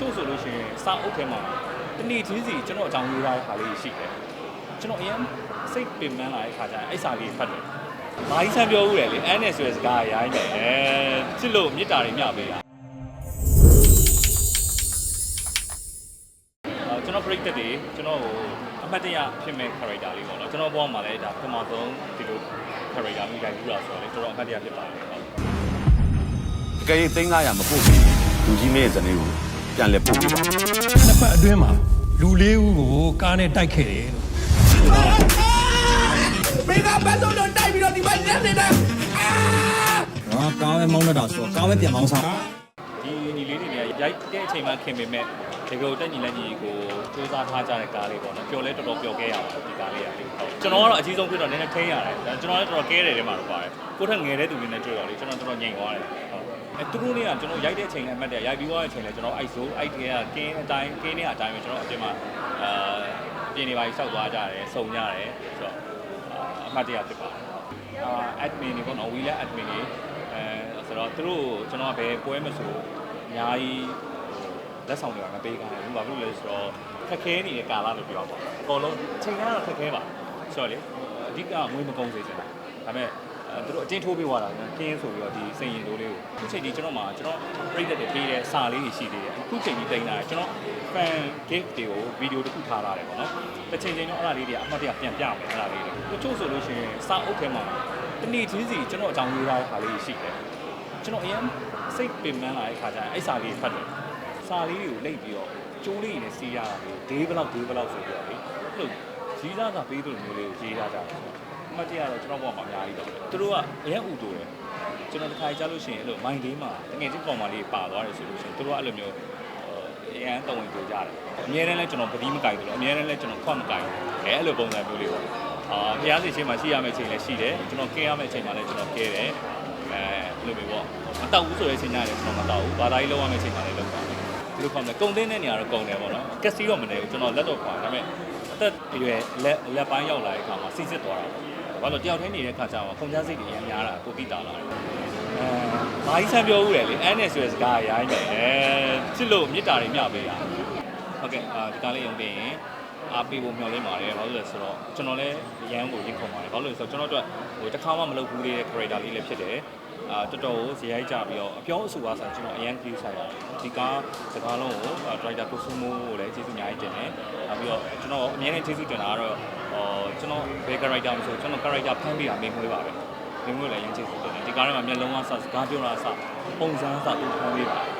ချို့ဆိုလို့ရှိရင်စာအုပ်ထဲမှာတနေ့ချင်းစီကျွန်တော်အကြောင်းရေးထားတဲ့ခါလေးရှိတယ်ကျွန်တော်အရင်စိတ်ပင်ပန်းလာတဲ့ခါကျရင်အဲ့စာလေးဖတ်တယ်မာကြီးဆန်းပြောဦးတယ်လေအန်နဲ့ဆိုတဲ့စကားရိုင်းတယ်အဲချစ်လို့မေတ္တာတွေမျှပေးတာအာကျွန်တော် break တက်တယ်ကျွန်တော်ကိုအမှတ်တရဖြစ်မဲ့ character လေးပေါ့နော်ကျွန်တော်ဘဝမှာလည်းဒါပထမဆုံးဒီလို character မျိုးရိုက်ပြီးတာဆိုတော့လေတော်တော်အမှတ်တရဖြစ်ပါတယ်ဟုတ်တကယ်သိန်း900မပို့ဘူးလူကြီးမင်းရဲ့ဇနီးကို ပြန်လည်ပို့ပေးပါနှစ်ပတ်အတွင်းမှာလူလေးဦးကိုကားနဲ့တိုက်ခဲ့တယ်လို့မိကပတ်စုံတော့တိုက်ပြီးတော့ဒီမှာရက်နေတာအာကားပဲမောင်းတော့ဆိုကားပဲပြန်မောင်းစားဒီညီလေးတွေလည်းရိုက်တဲ့အချိန်မှခင်ပေမဲ့ဒီလိုတက်ညီလက်ညီကိုစူးစမ်းထားကြတဲ့ကားလေးပေါ့နော်ပျော်လဲတော်တော်ပျော်ခဲ့ရပါတယ်ဒီကားလေးကလေကျွန်တော်ကတော့အကြီးဆုံးဖြစ်တော့နည်းနည်းထိန်းရတယ်ကျွန်တော်လည်းတော်တော်ကဲတယ်ထဲမှာတော့ပါတယ်ကိုထက်ငယ်တဲ့သူတွေနဲ့တွေ့တော့လေကျွန်တော်တော်တော်ငြိမ်သွားတယ်ဟုတ် အဲသူတို့တွေကကျွန်တော်ရိုက်တဲ့အချိန်လည်းအမှတ်တယ်ရိုက်ပြီးသွားတဲ့အချိန်လည်းကျွန်တော်အိုက်ဆိုအိုက်တွေကကင်းအတိုင်းကင်းနေအတိုင်းပဲကျွန်တော်အပြင်မှာအာပြင်နေပါကြီးစောက်သွားကြတယ်စုံကြတယ်ဆိုတော့အာအမှတ်တရဖြစ်ပါတယ်အာ admin တွေပေါ့နော် wheel admin တွေအဲဆိုတော့သူတို့ကျွန်တော်ကဘယ်ပွဲမဆိုအများကြီးလက်ဆောင်တွေကမပေးကြဘူးဘာဖြစ်လို့လဲဆိုတော့ခက်ခဲနေတဲ့ကာလလို့ပြောပါအကုန်လုံးချိန်ကတော့ခက်ခဲပါဆိုတော့လေအဓိကငွေမကုန်စေချင်တာဒါပေမဲ့ အဲသူတို့အတင်းထိုးပေးသွားတာကင်းဆိုပြီးတော့ဒီစိန်ရင်တိုးလေးကိုအခုချိန်ဒီကျွန်တော်မှာကျွန်တော်ပြိတ္တတွေပေးတဲ့စာလေးတွေရှိသေးတယ်အခုချိန်ဒီတင်လာတယ်ကျွန်တော် fan gift တွေကိုဗီဒီယိုတစ်ခုထားလာတယ်ပေါ့နော်တစ်ချိန်ချိန်တော့အဲ့ဒါလေးတွေအမှတ်တရပြန်ပြမယ်အဲ့ဒါလေးတွေတချို့ဆိုလို့ရှိရင်စာအုပ်ထဲမှာတနေ့ချင်းစီကျွန်တော်အကြောင်းရေးထားတဲ့ခါလေးရှိတယ်ကျွန်တော်အရင်စိတ်ပင်ပန်းလာတဲ့ခါကျရင်အဲ့စာလေးဖတ်တယ်စာလေးတွေကိုလိမ့်ပြီးတော့ကျိုးလေးနဲ့စီးရတာလေးဒေးဘလောက်ဒေးဘလောက်ဆိုပြီးတော့လေအဲ့လိုကြီးစားစာပေးသူမျိုးလေးကိုရေးထားကြတယ် အမှတ်တရတော့ကျွန်တော်ဘောမှာအများကြီးတော့သူတို့ကအရင်ဥတူတယ်ကျွန်တော်တစ်ခါကြားလို့ရှိရင်အဲ့လိုမိုင်းလေးမှာတကယ်ချင်းကောင်မလေးပါသွားတယ်ဆိုလို့ရှိရင်သူတို့ကအဲ့လိုမျိုးအရန်တုံဝင်ကြကြတယ်အများနဲ့လည်းကျွန်တော်ပတိမကြိုက်ဘူးလို့အများနဲ့လည်းကျွန်တော်ခွတ်မကြိုက်ဘူးအဲအဲ့လိုပုံစံမျိုးလေးပေါ့အာဖျားစီချင်းမှာရှိရမယ့်ချိန်လည်းရှိတယ်ကျွန်တော်ကဲရမယ့်ချိန်မှာလည်းကျွန်တော်ကဲတယ်အဲလိုမျိုးပေါ့မတောက်ဘူးဆိုတဲ့ချိန်ညလည်းကျွန်တော်မတောက်ဘူးဘာသာရေးလောက်ရမယ့်ချိန်မှာလည်းလောက်ပါတယ်ဒီလိုခေါ်မယ်ကုံသိန်းတဲ့နေရာတော့ကုံတယ်ပေါ့နော်ကက်စီတော့မနေဘူးကျွန်တော်လက်တော့ခွာဒါပေမဲ့အသက်အရွယ်လက်လက်ပိုင်းရောက်လာတဲ့အခါမှာစီစစ်သွားတာပေါ့ ဘာလို့တယောက်တည်းနေတဲ့အခါကျတော့ခုံချစိတ်တွေအများများတာကိုတိတာလာတယ်အဲမာကြီးဆန်းပြောဦးတယ်လေအန်နဲ့ဆိုတဲ့စကားရိုင်းတယ်အဲချစ်လို့မေတ္တာတွေမျှပေးတာဟုတ်ကဲ့အာဒီကားလေးရုံတင်ရင်အားပေးဖို့မျှော်လင့်ပါတယ်ဘာလို့လဲဆိုတော့ကျွန်တော်လည်းရန်ကိုရင်ခုန်ပါတယ်ဘာလို့လဲဆိုတော့ကျွန်တော်တို့ဟိုတစ်ခါမှမလုပ်ဘူးသေးတဲ့ character လေးလည်းဖြစ်တယ် အာတော်တော်ကိုဇယိုက်ကြပြီးတော့အပြောအဆိုအားဆိုကျွန်တော်အရန် view ဆိုင်ပါတယ်ဒီကားစကားလုံးကို director ကိုစုမိုးကိုလည်းကျေးဇူးအများကြီးတင်တယ်နောက်ပြီးတော့ကျွန်တော်အများနဲ့ကျေးဇူးတင်တာကတော့ဟောကျွန်တော်ဘယ် character မဆိုကျွန်တော် character ဖန်ပြီးတာမင်းမွေးပါပဲမင်းမွေးလည်းအရင်ကျေးဇူးတင်တယ်ဒီကားထဲမှာမျက်လုံးကစစကားပြောတာစပုံစံစသူဖန်ပြီးပါ